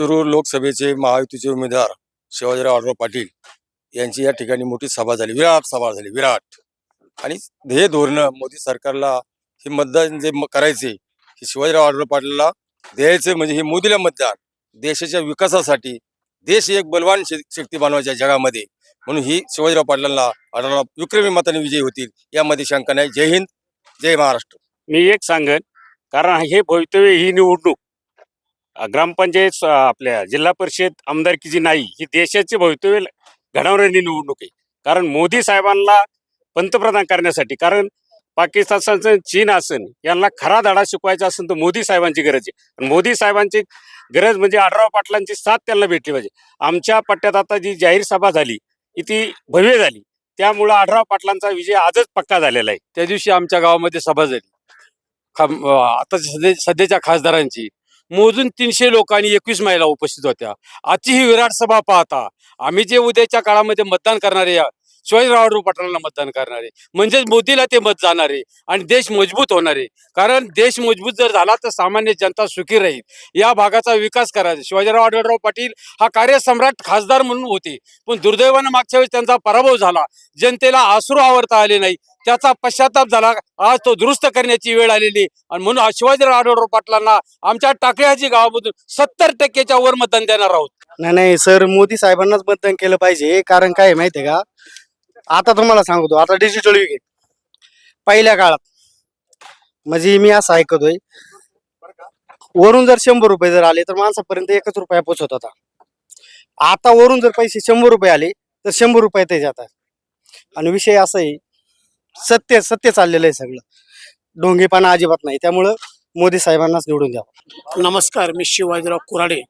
शिरूर लोकसभेचे महायुतीचे उमेदवार शिवाजीराव आढराव पाटील यांची या ठिकाणी मोठी सभा झाली. विराट सभा झाली. विराट. आणि हे धोरण मोदी सरकारला हे मतदान जे करायचे हे शिवाजीराव आढराव पाटीलला द्यायचे म्हणजे हे मोदीला मतदान. देशाच्या विकासासाठी देश एक बलवान शक्ती बनवायच्या जगामध्ये. म्हणून ही शिवाजीराव पाटलांना आढळराव विक्रमी मताने विजयी होतील यामध्ये शंका नाही. जय हिंद. जय महाराष्ट्र. मी एक सांगेन कारण हे भवितव्य ही निवडणूक ग्रामपंचायत आपल्या जिल्हा परिषद आमदारकीची नाही ही देशाचे भवितव्य घडवणारी निवडणूक आहे. कारण मोदी साहेबांना पंतप्रधान करण्यासाठी कारण पाकिस्तान चीन असेल यांना खरा धडा शिकवायचा असेल तर मोदी साहेबांची गरज आहे. मोदी साहेबांची गरज म्हणजे आढराव पाटलांची साथ त्यांना भेटली पाहिजे. आमच्या पट्ट्यात आता जी जाहीर सभा झाली ती भव्य झाली. त्यामुळं आढराव पाटलांचा विजय आजच पक्का झालेला आहे. त्या दिवशी आमच्या गावामध्ये सभा झाली. खाम- आता सध्या सध्याच्या खासदारांची. मोजून तीनशे लोक आणि एकवीस महिला उपस्थित होत्या. आजची ही विराट सभा पाहता आम्ही जे उद्याच्या काळामध्ये मतदान करणारे शिवाजी शिवाजीराव पाटलांना मतदान करणारे म्हणजेच मोदीला ते मत जाणारे आणि देश मजबूत होणारे कारण देश मजबूत जर झाला तर सामान्य जनता सुखी राहील. या भागाचा विकास करायचा शिवाजीराव आढळराव पाटील हा कार्यसम्राट खासदार म्हणून होते. पण दुर्दैवानं मागच्या वेळेस त्यांचा पराभव झाला. जनतेला आसरू आवरता आले नाही. त्याचा पश्चाताप झाला. आज तो दुरुस्त करण्याची वेळ आलेली. आणि म्हणून शिवाजी शिवाजीराव आढळराव पाटलांना आमच्या टाकळ्याची गावामधून सत्तर टक्क्याच्या वर मतदान देणार आहोत. नाही नाही सर मोदी साहेबांनाच मतदान केलं पाहिजे. कारण काय माहितीये का? आता तुम्हाला सांगतो. आता डिजिटल युग आहे. पहिल्या काळात म्हणजे मी असं ऐकतोय वरून जर शंभर रुपये जर आले तर माणसापर्यंत एकच रुपया पोचत होता. आता वरून जर पैसे शंभर रुपये आले तर शंभर रुपये ते जातात. आणि विषय असा आहे सत्य सत्य चाललेलं आहे सगळं. ढोंगेपणा अजिबात नाही. त्यामुळं मोदी साहेबांनाच निवडून द्यावं. नमस्कार मी शिवाजीराव कुराडे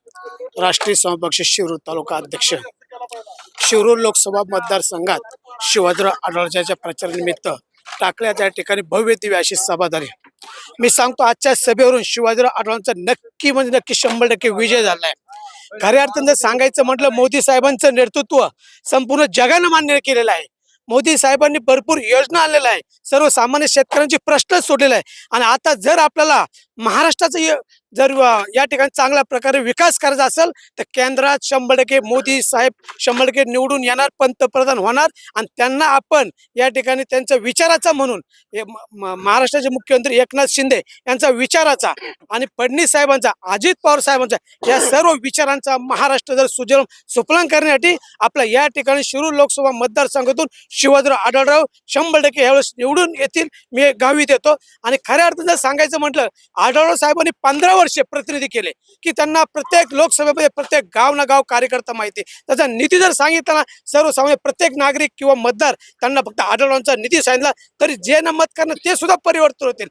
राष्ट्रीय समपक्ष शिरूर तालुका अध्यक्ष. शिरूर लोकसभा मतदारसंघात शिवाजीराव आढळच्या प्रचारानिमित्त टाकल्या त्या ठिकाणी भव्य दिव्य अशी सभा झाली. मी सांगतो आजच्या सभेवरून शिवाजीराव आढळांचा नक्की म्हणजे नक्की शंभर टक्के विजय झाला आहे खऱ्या अर्थानं सांगायचं म्हटलं मोदी साहेबांचं नेतृत्व संपूर्ण जगानं मान्य केलेलं आहे. मोदी साहेबांनी भरपूर योजना आणलेल्या आहे सर्वसामान्य शेतकऱ्यांचे प्रश्न सोडलेला आहे आणि आता जर आपल्याला महाराष्ट्राचं य- जर या ठिकाणी चांगल्या प्रकारे विकास करायचा असेल तर केंद्रात शंभर टक्के मोदी साहेब शंभर टक्के निवडून येणार पंतप्रधान होणार. आणि त्यांना आपण या ठिकाणी त्यांचा विचाराचा म्हणून महाराष्ट्राचे मुख्यमंत्री एकनाथ शिंदे यांचा विचाराचा आणि फडणवीस साहेबांचा अजित पवार साहेबांचा या सर्व विचारांचा महाराष्ट्र जर सुजल सुफलन करण्यासाठी आपल्या या ठिकाणी शिरूर लोकसभा मतदारसंघातून शिवाजीराव आढळराव शंभर टक्के यावेळेस निवडून येतील. मी गावीत गावी देतो. आणि खऱ्या अर्थानं जर सांगायचं म्हटलं आढळराव साहेबांनी पंधरा वर्षे प्रतिनिधी केले की त्यांना प्रत्येक लोकसभेमध्ये प्रत्येक गाव ना गाव कार्यकर्ता माहिती त्याचा निधी जर सांगितला ना सर्वसामान्य प्रत्येक नागरिक किंवा मतदार त्यांना फक्त आढळवांचा निधी सांगितला तरी जे न मत करणं ते सुद्धा परिवर्तन होतील.